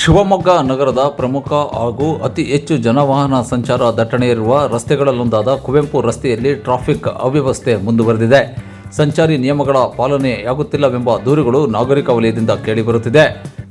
ಶಿವಮೊಗ್ಗ ನಗರದ ಪ್ರಮುಖ ಹಾಗೂ ಅತಿ ಹೆಚ್ಚು ಜನವಾಹನ ಸಂಚಾರ ದಟ್ಟಣೆ ಇರುವ ರಸ್ತೆಗಳಲ್ಲೊಂದಾದ ಕುವೆಂಪು ರಸ್ತೆಯಲ್ಲಿ ಟ್ರಾಫಿಕ್ ಅವ್ಯವಸ್ಥೆ ಮುಂದುವರೆದಿದೆ. ಸಂಚಾರಿ ನಿಯಮಗಳ ಪಾಲನೆಯಾಗುತ್ತಿಲ್ಲವೆಂಬ ದೂರುಗಳು ನಾಗರಿಕ ವಲಯದಿಂದ ಕೇಳಿಬರುತ್ತಿದೆ.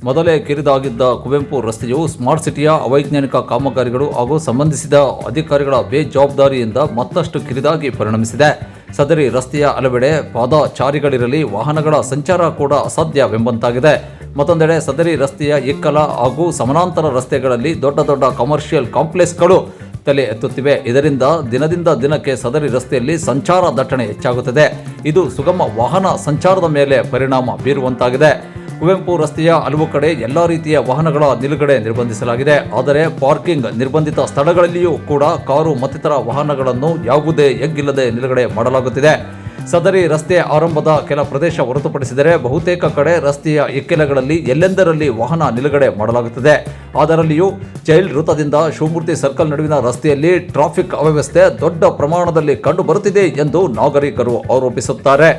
ಮೊದಲೇ ಕಿರಿದಾಗಿದ್ದ ಕುವೆಂಪು ರಸ್ತೆಯು ಸ್ಮಾರ್ಟ್ ಸಿಟಿಯ ಅವೈಜ್ಞಾನಿಕ ಕಾಮಗಾರಿಗಳು ಹಾಗೂ ಸಂಬಂಧಿಸಿದ ಅಧಿಕಾರಿಗಳ ಬೇಜವಾಬ್ದಾರಿಯಿಂದ ಮತ್ತಷ್ಟು ಕಿರಿದಾಗಿ ಪರಿಣಮಿಸಿದೆ. ಸದರಿ ರಸ್ತೆಯ ಹಲವೆಡೆ ಪಾದಚಾರಿಗಳಿರಲಿ, ವಾಹನಗಳ ಸಂಚಾರ ಕೂಡ ಅಸಾಧ್ಯವೆಂಬಂತಾಗಿದೆ. ಮತ್ತೊಂದೆಡೆ ಸದರಿ ರಸ್ತೆಯ ಏಕಲ ಹಾಗೂ ಸಮಾನಾಂತರ ರಸ್ತೆಗಳಲ್ಲಿ ದೊಡ್ಡ ದೊಡ್ಡ ಕಮರ್ಷಿಯಲ್ ಕಾಂಪ್ಲೆಕ್ಸ್ಗಳು ತಲೆ ಎತ್ತುತ್ತಿವೆ. ಇದರಿಂದ ದಿನದಿಂದ ದಿನಕ್ಕೆ ಸದರಿ ರಸ್ತೆಯಲ್ಲಿ ಸಂಚಾರ ದಟ್ಟಣೆ ಹೆಚ್ಚಾಗುತ್ತದೆ. ಇದು ಸುಗಮ ವಾಹನ ಸಂಚಾರದ ಮೇಲೆ ಪರಿಣಾಮ ಬೀರುವಂತಾಗಿದೆ. ಕುವೆಂಪು ರಸ್ತೆಯ ಹಲವು ಕಡೆ ಎಲ್ಲ ರೀತಿಯ ವಾಹನಗಳ ನಿಲುಗಡೆ ನಿರ್ಬಂಧಿಸಲಾಗಿದೆ. ಆದರೆ ಪಾರ್ಕಿಂಗ್ ನಿರ್ಬಂಧಿತ ಸ್ಥಳಗಳಲ್ಲಿಯೂ ಕೂಡ ಕಾರು ಮತ್ತಿತರ ವಾಹನಗಳನ್ನು ಯಾವುದೇ ಎಗ್ಗಿಲ್ಲದೆ ನಿಲುಗಡೆ ಮಾಡಲಾಗುತ್ತಿದೆ. ಸದರಿ ರಸ್ತೆಯ ಆರಂಭದ ಕೆಲ ಪ್ರದೇಶ ಹೊರತುಪಡಿಸಿದರೆ ಬಹುತೇಕ ಕಡೆ ರಸ್ತೆಯ ಇಕ್ಕೆಲಗಳಲ್ಲಿ ಎಲ್ಲೆಂದರಲ್ಲಿ ವಾಹನ ನಿಲುಗಡೆ ಮಾಡಲಾಗುತ್ತದೆ. ಅದರಲ್ಲಿಯೂ ಚೈಲ್ಡ್ ವೃತ್ತದಿಂದ ಶಿವಮೂರ್ತಿ ಸರ್ಕಲ್ ನಡುವಿನ ರಸ್ತೆಯಲ್ಲಿ ಟ್ರಾಫಿಕ್ ಅವ್ಯವಸ್ಥೆ ದೊಡ್ಡ ಪ್ರಮಾಣದಲ್ಲಿ ಕಂಡುಬರುತ್ತಿದೆ ಎಂದು ನಾಗರಿಕರು ಆರೋಪಿಸುತ್ತಾರೆ.